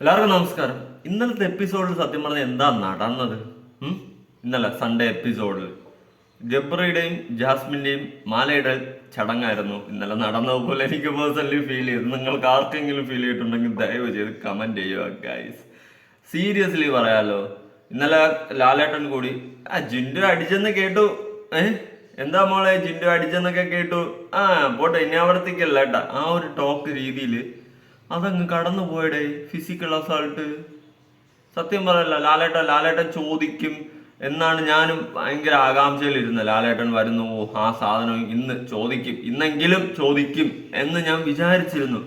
എല്ലാവർക്കും നമസ്കാരം. ഇന്നലത്തെ എപ്പിസോഡിൽ സത്യം പറഞ്ഞ എന്താ നടന്നത്? ഇന്നലെ സൺഡേ എപ്പിസോഡിൽ ജബ്രയുടെയും ജാസ്മിന്റെയും മാലയുടെ ചടങ്ങായിരുന്നു ഇന്നലെ നടന്നതുപോലെ എനിക്ക് പേഴ്സണലി ഫീൽ ചെയ്തു. നിങ്ങൾക്ക് ആർക്കെങ്കിലും ഫീൽ ചെയ്തിട്ടുണ്ടെങ്കിൽ ദയവ് ചെയ്ത് കമന്റ് ചെയ്യുക ഗൈസ് സീരിയസ്ലി പറയാലോ. ഇന്നലെ ലാലേട്ടൻ കൂടി ആ ജിൻഡു അടിച്ചെന്ന് കേട്ടു. ഏ? എന്താ മോളെ ജിൻഡു അടിച്ചെന്നൊക്കെ കേട്ടു. ആ പോട്ടെ ഇനി ആവർത്തിക്കല്ല കേട്ടാ. ആ ഒരു ടോക്ക് രീതിയിൽ അതങ്ങ് കടന്നു പോയടേ ഫിസിക്കൽ അസാൾട്ട് സത്യം പറയല്ല ലാലേട്ടൻ ലാലേട്ടൻ ചോദിക്കും എന്നാണ് ഞാനും ഭയങ്കര ആകാംക്ഷയിലിരുന്നത്. ലാലേട്ടൻ വരുന്നു ആ സാധനം ഇന്ന് ചോദിക്കും ഇന്നെങ്കിലും ചോദിക്കും എന്ന് ഞാൻ വിചാരിച്ചിരുന്നു.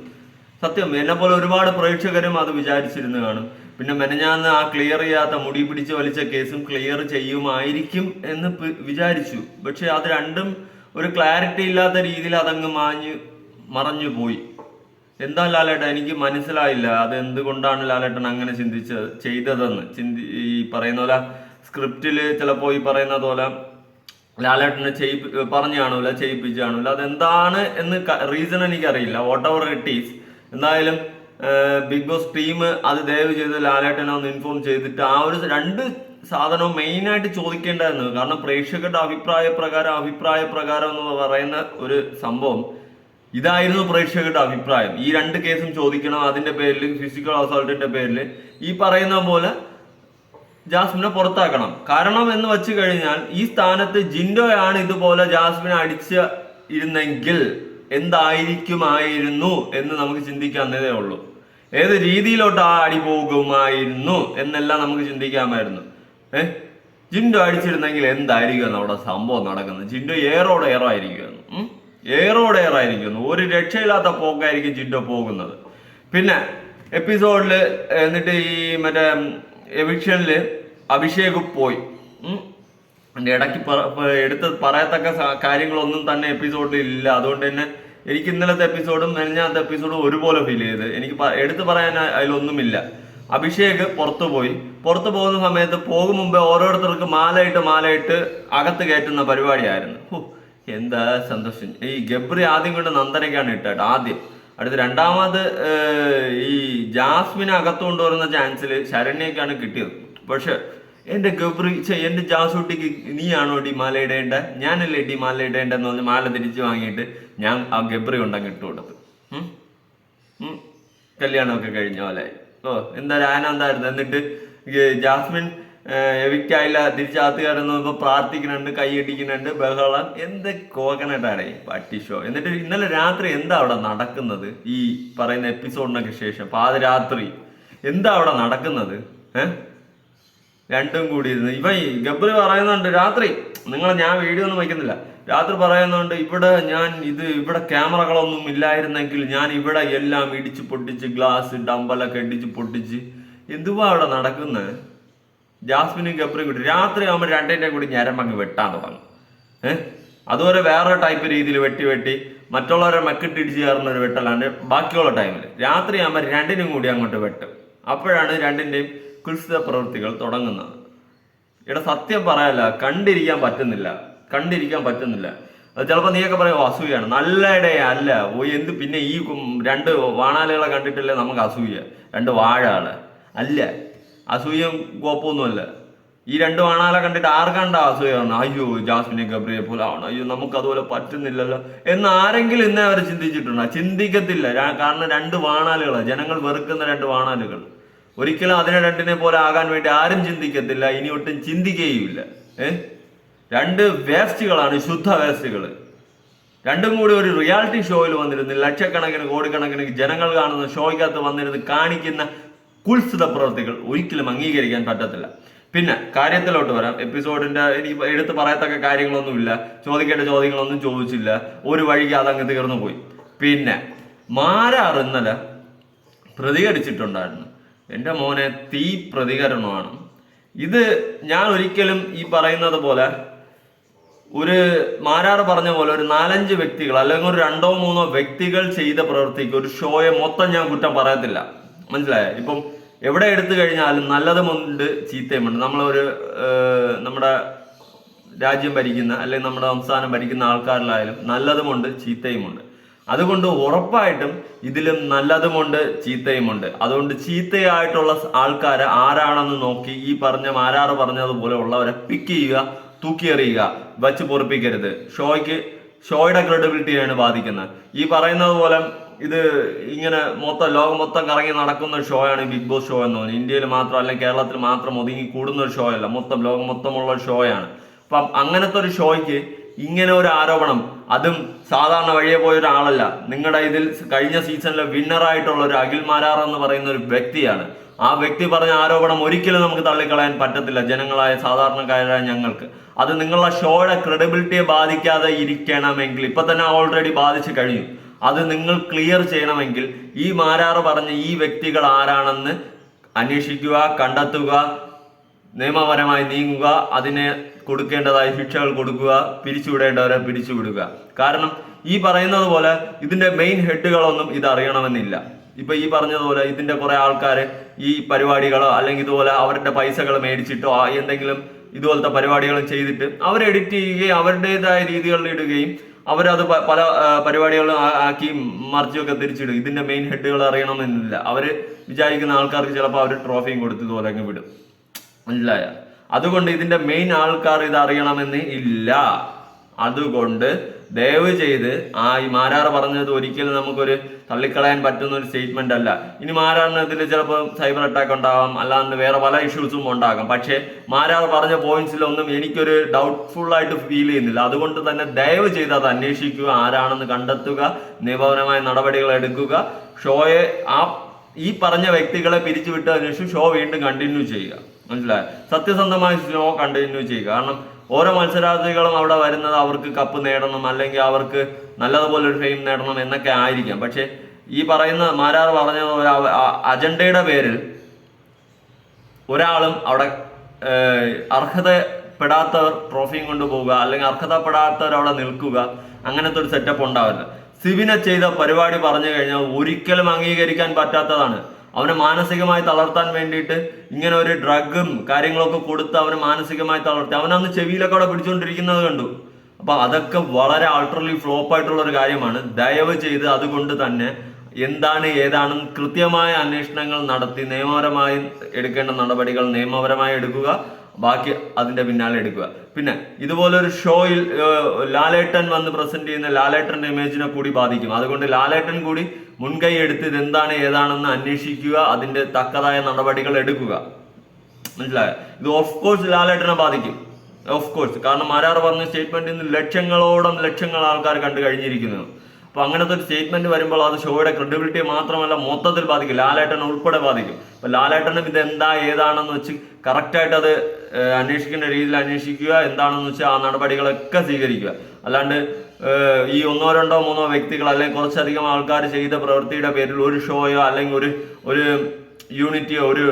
സത്യം എന്നെ പോലെ ഒരുപാട് പ്രേക്ഷകരും അത് വിചാരിച്ചിരുന്നു കാണും. പിന്നെ മെനഞ്ഞാന്ന് ആ ക്ലിയർ ചെയ്യാത്ത മുടി പിടിച്ച് വലിച്ച കേസും ക്ലിയർ ചെയ്യുമായിരിക്കും എന്ന് വിചാരിച്ചു. പക്ഷെ അത് രണ്ടും ഒരു ക്ലാരിറ്റി ഇല്ലാത്ത രീതിയിൽ അതങ്ങ് മാഞ്ഞ് മറഞ്ഞു പോയി എന്താ ലാലേട്ടൻ എനിക്ക് മനസ്സിലായില്ല. അത് എന്തുകൊണ്ടാണ് ലാലേട്ടൻ അങ്ങനെ ചിന്തിച്ചത് ചെയ്തതെന്ന്. ചിന്തി ഈ പറയുന്ന പോലെ സ്ക്രിപ്റ്റിൽ ചിലപ്പോൾ ഈ പറയുന്ന പോലെ ലാലേട്ടനെ ചെയ്യിപ്പി പറഞ്ഞു കാണൂല ചെയ്യിപ്പിച്ച് കാണൂല അതെന്താണ് എന്ന് റീസൺ എനിക്കറിയില്ല. വാട്ട് എവർ ഇറ്റ് ഈസ് എന്തായാലും ബിഗ് ബോസ് ടീം അത് ദയവ് ചെയ്ത് ലാലേട്ടനെ ഒന്ന് ഇൻഫോം ചെയ്തിട്ട് ആ ഒരു രണ്ട് സാധനവും മെയിനായിട്ട് ചോദിക്കേണ്ടതായിരുന്നു കാരണം പ്രേക്ഷകരുടെ അഭിപ്രായ പ്രകാരം അഭിപ്രായ പ്രകാരം എന്ന് പറയുന്ന ഒരു സംഭവം ഇതായിരുന്നു പ്രേക്ഷകരുടെ അഭിപ്രായം. ഈ രണ്ട് കേസും ചോദിക്കണം അതിന്റെ പേരിൽ ഫിസിക്കൽ അസോൾട്ടിന്റെ പേരിൽ ഈ പറയുന്ന പോലെ ജാസ്മിനെ പുറത്താക്കണം. കാരണം എന്ന് വെച്ച് കഴിഞ്ഞാൽ ഈ സ്ഥാനത്ത് ജിൻഡോയാണ് ഇതുപോലെ ജാസ്മിനെ അടിച്ച ഇരുന്നെങ്കിൽ എന്തായിരിക്കുമായിരുന്നു എന്ന് നമുക്ക് ചിന്തിക്കാവുന്നതേ ഉള്ളൂ. ഏത് രീതിയിലോട്ട് ആ അടി പോകുമായിരുന്നു എന്നെല്ലാം നമുക്ക് ചിന്തിക്കാമായിരുന്നു. ഏഹ് ജിൻഡോ അടിച്ചിരുന്നെങ്കിൽ എന്തായിരിക്കും അവിടെ സംഭവം നടക്കുന്നത്? ജിൻഡോ ഏറോടെ ഏറോ ആയിരിക്കുമെന്ന് ഏറോടെ ഏറോ ആയിരിക്കുന്നു ഒരു രക്ഷയില്ലാത്ത പോക്കായിരിക്കും ചിറ്റോ പോകുന്നത്. പിന്നെ എപ്പിസോഡിൽ എന്നിട്ട് ഈ മറ്റേ എവിക്ഷനിൽ അഭിഷേക് പോയി. എന്റെ ഇടയ്ക്ക് എടുത്ത് പറയത്തക്ക കാര്യങ്ങളൊന്നും തന്നെ എപ്പിസോഡിൽ ഇല്ല. അതുകൊണ്ട് തന്നെ എനിക്ക് ഇന്നലത്തെ എപ്പിസോഡും മെനഞ്ഞാത്ത എപ്പിസോഡും ഒരുപോലെ ഫീൽ ചെയ്ത്. എനിക്ക് എടുത്തു പറയാൻ അതിലൊന്നുമില്ല. അഭിഷേക് പുറത്തു പോയി. പുറത്തു പോകുന്ന സമയത്ത് പോകും മുമ്പേ ഓരോരുത്തർക്ക് മാലയിട്ട് മാലയിട്ട് അകത്ത് കയറ്റുന്ന പരിപാടിയായിരുന്നു. എന്താ സന്തോഷം? ഈ ഗബ്രി ആദ്യം കൊണ്ട് നന്ദനയ്ക്കാണ് ഇട്ടത് ആദ്യം. അടുത്ത് രണ്ടാമത് ഈ ജാസ്മിനെ അകത്ത് കൊണ്ടുവരുന്ന ചാൻസിൽ ശരണ്യക്കാണ് കിട്ടിയത്. പക്ഷെ എന്റെ ഗബ്രി എന്റെ ജാസൂട്ടിക്ക് നീയാണോ ഡി മാല ഇടേണ്ട ഞാനല്ലേ ഡി മാല ഇടേണ്ടെന്ന് പറഞ്ഞ് മാല തിരിച്ചു വാങ്ങിയിട്ട് ഞാൻ ആ ഗബ്രി കൊണ്ടങ്ങ് ഇട്ട്. കല്യാണമൊക്കെ കഴിഞ്ഞ പോലെ ഓ എന്തായാലും ആനന്ദായിരുന്നു എന്നിട്ട് ജാസ്മിൻ എവിക്റ്റ് തിരിച്ചാത്തുകാരെന്ന് കയറുന്നപ്പോ പ്രാർത്ഥിക്കുന്നുണ്ട് കൈയടിക്കുന്നുണ്ട് ബഹളം എന്ത് കോക്കനട്ടാണ് പട്ടിഷോ എന്നിട്ട് ഇന്നലെ രാത്രി എന്താ അവിടെ നടക്കുന്നത്? ഈ പറയുന്ന എപ്പിസോഡിനൊക്കെ ശേഷം പാതിരാത്രി. എന്താ അവിടെ നടക്കുന്നത്? ഏഹ് രണ്ടും കൂടി ഇരുന്ന് ഇവ ഗബ്രി പറയുന്നുണ്ട് രാത്രി നിങ്ങൾ ഞാൻ വീഡിയോ ഒന്നും വയ്ക്കുന്നില്ല. രാത്രി പറയുന്നുണ്ട് ഇവിടെ ഞാൻ ഇത് ഇവിടെ ക്യാമറകളൊന്നും ഇല്ലായിരുന്നെങ്കിൽ ഞാൻ ഇവിടെ എല്ലാം ഇടിച്ച് പൊട്ടിച്ച് ഗ്ലാസ് ഡമ്പലൊക്കെ ഇടിച്ച് പൊട്ടിച്ച് എന്തുവാ അവിടെ നടക്കുന്നത് ജാസ്മിനും ഗബ്രിയും കൂടി രാത്രി ആകുമ്പോൾ രണ്ടിന്റെ കൂടി ഞരമ്പങ്ങ് വെട്ടാൻ തുടങ്ങും ഏഹ് അതുവരെ വേറെ ടൈപ്പ് രീതിയിൽ വെട്ടി വെട്ടി മറ്റുള്ളവരെ മെക്കിട്ടിടിച്ച് കയറുന്ന ഒരു വെട്ടല്ലാണ്ട് ബാക്കിയുള്ള ടൈമിൽ രാത്രി ആകുമ്പോൾ രണ്ടിനും കൂടി അങ്ങോട്ട് വെട്ടും. അപ്പോഴാണ് രണ്ടിന്റെയും കുൽസിത പ്രവൃത്തികൾ തുടങ്ങുന്നത്. ഇവിടെ സത്യം പറയാല്ല കണ്ടിരിക്കാൻ പറ്റുന്നില്ല. കണ്ടിരിക്കാൻ പറ്റുന്നില്ല. ചിലപ്പോൾ നീയൊക്കെ പറയും അസൂയാണ്. നല്ല ഇടേ അല്ല. ഓ എന്ത് പിന്നെ ഈ രണ്ട് വാണാലുകളെ കണ്ടിട്ടില്ലേ നമുക്ക് അസൂയ? രണ്ട് വാഴകൾ. അല്ല. അസൂയം കോപ്പൊന്നുമല്ല ഈ രണ്ട് ആണാലെ കണ്ടിട്ട് ആർക്കാണ്ട അസൂയാണ് അയ്യോ ജാസ്മിനെ ഗബ്രിയെ പോലെ ആവണം അയ്യോ നമുക്ക് അതുപോലെ പറ്റുന്നില്ലല്ലോ. എന്ന് ആരെങ്കിലും ഇന്നേ അവർ ചിന്തിച്ചിട്ടുണ്ടോ? ചിന്തിക്കത്തില്ല. കാരണം രണ്ട് വാണാലുകളാണ് ജനങ്ങൾ വെറുക്കുന്ന രണ്ട് വാണാലുകൾ ഒരിക്കലും അതിനെ രണ്ടിനെ പോലെ ആകാൻ വേണ്ടി ആരും ചിന്തിക്കത്തില്ല. ഇനി ഒട്ടും ചിന്തിക്കുകയുമില്ല. ഏ? രണ്ട് വേസ്റ്റുകളാണ് ശുദ്ധ വേസ്റ്റുകൾ. രണ്ടും കൂടി ഒരു റിയാലിറ്റി ഷോയിൽ വന്നിരുന്ന്. ലക്ഷക്കണക്കിന് കോടിക്കണക്കിന് ജനങ്ങൾ കാണുന്ന ഷോയ്ക്കകത്ത് വന്നിരുന്ന് കാണിക്കുന്ന കുൽസിത പ്രവൃത്തികൾ ഒരിക്കലും അംഗീകരിക്കാൻ പറ്റത്തില്ല. പിന്നെ കാര്യത്തിലോട്ട് വരാം. എപ്പിസോഡിന്റെ ഇനി എടുത്ത് പറയത്തക്ക കാര്യങ്ങളൊന്നുമില്ല. ചോദിക്കേണ്ട ചോദ്യങ്ങളൊന്നും ചോദിച്ചില്ല. ഒരു വഴിക്ക് അതങ്ങ് തീർന്നു പോയി. പിന്നെ മാരാർ ഇന്നലെ പ്രതികരിച്ചിട്ടുണ്ടായിരുന്നു. എന്റെ മോനെ തീ പ്രതികരണമാണ്. ഇത് ഞാൻ ഒരിക്കലും ഈ പറയുന്നത് പോലെ ഒരു മാരാർ പറഞ്ഞ പോലെ ഒരു നാലഞ്ച് വ്യക്തികൾ അല്ലെങ്കിൽ ഒരു രണ്ടോ മൂന്നോ വ്യക്തികൾ ചെയ്ത പ്രവൃത്തിക്ക് ഒരു ഷോയെ മൊത്തം ഞാൻ കുറ്റം പറയത്തില്ല. മനസ്സിലായോ? ഇപ്പം എവിടെ എടുത്തു കഴിഞ്ഞാലും നല്ലതുമുണ്ട് ചീത്തയുമുണ്ട് നമ്മളൊരു നമ്മുടെ രാജ്യം ഭരിക്കുന്ന അല്ലെങ്കിൽ നമ്മുടെ സംസ്ഥാനം ഭരിക്കുന്ന ആൾക്കാരിലായാലും നല്ലതുമുണ്ട് ചീത്തയുമുണ്ട് അതുകൊണ്ട് ഉറപ്പായിട്ടും ഇതിലും നല്ലതുമുണ്ട് ചീത്തയുമുണ്ട് അതുകൊണ്ട് ചീത്തയായിട്ടുള്ള ആൾക്കാരെ ആരാണെന്ന് നോക്കി ഈ പറഞ്ഞ മാരാറ് പറഞ്ഞതുപോലെ ഉള്ളവരെ പിക്ക് ചെയ്യുക തൂക്കിയെറിയുക വച്ച് പൊറിപ്പിക്കരുത്. ഷോയ്ക്ക് ഷോയുടെ ക്രെഡിബിലിറ്റിയാണ് ബാധിക്കുന്നത്. ഈ പറയുന്നത് പോലെ ഇത് ഇങ്ങനെ മൊത്തം ലോകം മൊത്തം കറങ്ങി നടക്കുന്ന ഒരു ഷോ ആണ് ബിഗ് ബോസ് ഷോ എന്ന് പറഞ്ഞു ഇന്ത്യയിൽ മാത്രം അല്ലെങ്കിൽ കേരളത്തിൽ മാത്രം ഒതുങ്ങി കൂടുന്ന ഒരു ഷോ അല്ല മൊത്തം ലോകം മൊത്തമുള്ള ഒരു ഷോയാണ്. അപ്പം അങ്ങനത്തെ ഒരു ഷോയ്ക്ക് ഇങ്ങനെ ഒരു ആരോപണം അതും സാധാരണ വഴിയെ പോയ ഒരാളല്ല. നിങ്ങളുടെ ഇതിൽ കഴിഞ്ഞ സീസണിലെ വിന്നറായിട്ടുള്ള ഒരു അഖിൽ മാരാർ എന്ന് പറയുന്ന ഒരു വ്യക്തിയാണ്. ആ വ്യക്തി പറഞ്ഞ ആരോപണം ഒരിക്കലും നമുക്ക് തള്ളിക്കളയാൻ പറ്റത്തില്ല ജനങ്ങളായ സാധാരണക്കാരായ ഞങ്ങൾക്ക്. അത് നിങ്ങളുടെ ഷോയുടെ ക്രെഡിബിലിറ്റിയെ ബാധിക്കാതെ ഇരിക്കണമെങ്കിൽ ഇപ്പൊ തന്നെ ഓൾറെഡി ബാധിച്ചു കഴിഞ്ഞു. അത് നിങ്ങൾ ക്ലിയർ ചെയ്യണമെങ്കിൽ ഈ മാരാറ് പറഞ്ഞ ഈ വ്യക്തികൾ ആരാണെന്ന് അന്വേഷിക്കുക കണ്ടെത്തുക നിയമപരമായി നീങ്ങുക അതിനെ കൊടുക്കേണ്ടതായ ശിക്ഷകൾ കൊടുക്കുക പിരിച്ചുവിടേണ്ടവരെ പിരിച്ചുവിടുക. കാരണം ഈ പറയുന്നത് പോലെ ഇതിന്റെ മെയിൻ ഹെഡുകളൊന്നും ഇത് അറിയണമെന്നില്ല. ഇപ്പൊ ഈ പറഞ്ഞതുപോലെ ഇതിന്റെ കുറെ ആൾക്കാർ ഈ പരിപാടികളോ അല്ലെങ്കിൽ ഇതുപോലെ അവരുടെ പൈസകൾ മേടിച്ചിട്ടോ എന്തെങ്കിലും ഇതുപോലത്തെ പരിപാടികളും ചെയ്തിട്ട് അവർ എഡിറ്റ് ചെയ്യുകയും അവരുടേതായ രീതികളിൽ ഇടുകയും അവരത് പല പരിപാടികളും ആക്കി മറിച്ചൊക്കെ തിരിച്ചിടും. ഇതിന്റെ മെയിൻ ഹെഡുകൾ അറിയണമെന്നില്ല. അവർ വിചാരിക്കുന്ന ആൾക്കാർക്ക് ചിലപ്പോൾ അവർ ട്രോഫിയും കൊടുത്ത് ഇതുപോലെ വിടും. മനസ്സിലായ അതുകൊണ്ട് ഇതിന്റെ മെയിൻ ആൾക്കാർ ഇത് അറിയണമെന്ന് ഇല്ല. അതുകൊണ്ട് ദയവ് ചെയ്ത് ആ ഈ മാരാറ് പറഞ്ഞത് ഒരിക്കലും നമുക്കൊരു തള്ളിക്കളയാൻ പറ്റുന്ന ഒരു സ്റ്റേറ്റ്മെന്റ് അല്ല. ഇനി മാരാറിന് ഇതിൽ ചിലപ്പോൾ സൈബർ അറ്റാക്ക് ഉണ്ടാവാം അല്ലാണ്ട് വേറെ പല ഇഷ്യൂസും ഉണ്ടാകാം. പക്ഷേ മാരാർ പറഞ്ഞ പോയിന്റ്സിലൊന്നും എനിക്കൊരു ഡൗട്ട്ഫുൾ ആയിട്ട് ഫീൽ ചെയ്യുന്നില്ല. അതുകൊണ്ട് തന്നെ ദയവ് ചെയ്ത് അത് അന്വേഷിക്കുക ആരാണെന്ന് കണ്ടെത്തുക നിയമപരമായ നടപടികൾ എടുക്കുക. ഷോയെ ആ ഈ പറഞ്ഞ വ്യക്തികളെ പിരിച്ചുവിട്ടതിനു ശേഷം ഷോ വീണ്ടും കണ്ടിന്യൂ ചെയ്യുക. മനസ്സിലായോ? സത്യസന്ധമായ ഷോ കണ്ടിന്യൂ ചെയ്യുക. കാരണം ഓരോ മത്സരാർത്ഥികളും അവിടെ വരുന്നത് അവർക്ക് കപ്പ് നേടണം അല്ലെങ്കിൽ അവർക്ക് നല്ലതുപോലെ ഒരു ഫെയിം നേടണം എന്നൊക്കെ ആയിരിക്കാം. പക്ഷെ ഈ പറയുന്ന മാരാർ പറഞ്ഞ ഒരു അജണ്ടയുടെ പേരിൽ ഒരാളും അവിടെ അർഹതപ്പെടാത്തവർ ട്രോഫിയും കൊണ്ടുപോവുക അല്ലെങ്കിൽ അർഹതപ്പെടാത്തവർ അവിടെ നിൽക്കുക അങ്ങനത്തെ ഒരു സെറ്റപ്പ് ഉണ്ടാവില്ല. സിബിനെ ചെയ്ത പരിപാടി പറഞ്ഞു കഴിഞ്ഞാൽ ഒരിക്കലും അംഗീകരിക്കാൻ പറ്റാത്തതാണ്. അവനെ മാനസികമായി തളർത്താൻ വേണ്ടിയിട്ട് ഇങ്ങനെ ഒരു ഡ്രഗും കാര്യങ്ങളൊക്കെ കൊടുത്ത് അവനെ മാനസികമായി തളർത്തി. അവനന്ന് ചെവിയിലൊക്കെ അവിടെ പിടിച്ചുകൊണ്ടിരിക്കുന്നത് കണ്ടു. അപ്പൊ അതൊക്കെ വളരെ ആൾട്ടർലി ഫ്ലോപ്പ് ആയിട്ടുള്ള ഒരു കാര്യമാണ്. ദയവ് ചെയ്ത് അതുകൊണ്ട് തന്നെ എന്താണ് ഏതാണെന്ന് കൃത്യമായ അന്വേഷണങ്ങൾ നടത്തി നിയമപരമായി എടുക്കേണ്ട നടപടികൾ നിയമപരമായി എടുക്കുക. ബാക്കി അതിന്റെ പിന്നാലെ എടുക്കുക. പിന്നെ ഇതുപോലെ ഒരു ഷോയിൽ ലാലേട്ടൻ വന്ന് പ്രസന്റ് ചെയ്യുന്ന ലാലേട്ടന്റെ ഇമേജിനെ കൂടി ബാധിക്കും. അതുകൊണ്ട് ലാലേട്ടൻ കൂടി മുൻകൈ എടുത്ത് ഇതെന്താണ് ഏതാണെന്ന് അന്വേഷിക്കുക അതിന്റെ തക്കതായ നടപടികൾ എടുക്കുക. മനസ്സിലായോ? ഇത് ഓഫ് കോഴ്സ് ലാലേട്ടനെ ബാധിക്കും. ഓഫ് കോഴ്സ് കാരണം ആരാർ പറഞ്ഞ സ്റ്റേറ്റ്മെന്റിൽ നിന്ന് ലക്ഷങ്ങളോളം ലക്ഷങ്ങൾ ആൾക്കാർ കണ്ടു കഴിഞ്ഞിരിക്കുന്നു. അപ്പൊ അങ്ങനത്തെ ഒരു സ്റ്റേറ്റ്മെന്റ് വരുമ്പോൾ അത് ഷോയുടെ ക്രെഡിബിലിറ്റി മാത്രമല്ല മൊത്തത്തിൽ ബാധിക്കും. ലാലേട്ടൻ ഉൾപ്പെടെ ബാധിക്കും. അപ്പോൾ ലാലേട്ടനും ഇത് എന്താ ഏതാണെന്ന് വെച്ച് കറക്റ്റായിട്ട് അത് അന്വേഷിക്കേണ്ട രീതിയിൽ അന്വേഷിക്കുക എന്താണെന്ന് വെച്ചാൽ ആ നടപടികളൊക്കെ സ്വീകരിക്കുക. അല്ലാണ്ട് ഈ ഒന്നോ രണ്ടോ മൂന്നോ വ്യക്തികൾ അല്ലെങ്കിൽ കുറച്ചധികം ആൾക്കാർ ചെയ്ത പ്രവൃത്തിയുടെ പേരിൽ ഒരു ഷോയോ അല്ലെങ്കിൽ ഒരു ഒരു യൂണിറ്റിയോ ഒരു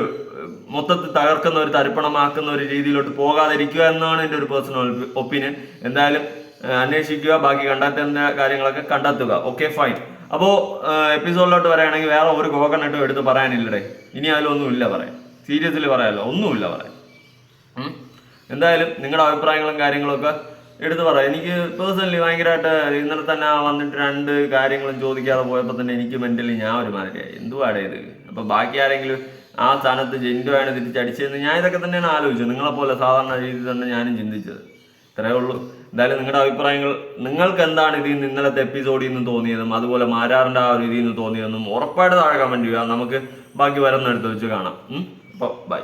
മൊത്തത്തിൽ തകർക്കുന്ന ഒരു തരിപ്പണമാക്കുന്ന ഒരു രീതിയിലോട്ട് പോകാതിരിക്കുക എന്നാണ് എന്റെ ഒരു പേഴ്സണൽ ഒപ്പീനിയൻ എന്തായാലും അന്വേഷിക്കുക ബാക്കി കണ്ടെത്തേണ്ട കാര്യങ്ങളൊക്കെ കണ്ടെത്തുക. ഓക്കെ ഫൈൻ അപ്പോൾ എപ്പിസോഡിലോട്ട് പറയുകയാണെങ്കിൽ വേറെ ഒരു കോക്കനട്ടും എടുത്ത് പറയാനില്ലടേ. ഇനി അതിലൊന്നും ഇല്ല പറയാൻ. സീരിയസിൽ പറയാമല്ലോ ഒന്നുമില്ല പറയാൻ. എന്തായാലും നിങ്ങളുടെ അഭിപ്രായങ്ങളും കാര്യങ്ങളൊക്കെ എടുത്ത് പറയാം. എനിക്ക് പേഴ്സണലി ഭയങ്കരമായിട്ട് ഇന്നലെ തന്നെ വന്നിട്ട് രണ്ട് കാര്യങ്ങളും ചോദിക്കാതെ പോയപ്പോൾ തന്നെ എനിക്ക് മെന്റലി ഞാൻ ഒരു മാതിരിയായി. എന്തുവാടേ ഇത്? അപ്പോൾ ബാക്കി ആരെങ്കിലും ആ സ്ഥാനത്ത് ജെൻഡുവാണ് തിരിച്ചടിച്ചതെന്ന് ഞാൻ ഇതൊക്കെ തന്നെയാണ് ആലോചിച്ചത്. നിങ്ങളെപ്പോലെ സാധാരണ രീതിയിൽ തന്നെ ഞാനും ചിന്തിച്ചത്. ഇത്രയേ ഉള്ളൂ. എന്തായാലും നിങ്ങളുടെ അഭിപ്രായങ്ങൾ നിങ്ങൾക്ക് എന്താണ് ഇതിൽ നിന്ന് ഇന്നലത്തെ എപ്പിസോഡിൽ നിന്ന് തോന്നിയതും അതുപോലെ മാരാറിന്റെ ആ ഒരു ഇതിൽ നിന്ന് തോന്നിയതെന്നും ഉറപ്പായിട്ട് താഴെ കമന്റ് ചെയ്യുക. നമുക്ക് ബാക്കി വരുന്ന എടുത്ത് വെച്ച് കാണാം. അപ്പോൾ ബൈ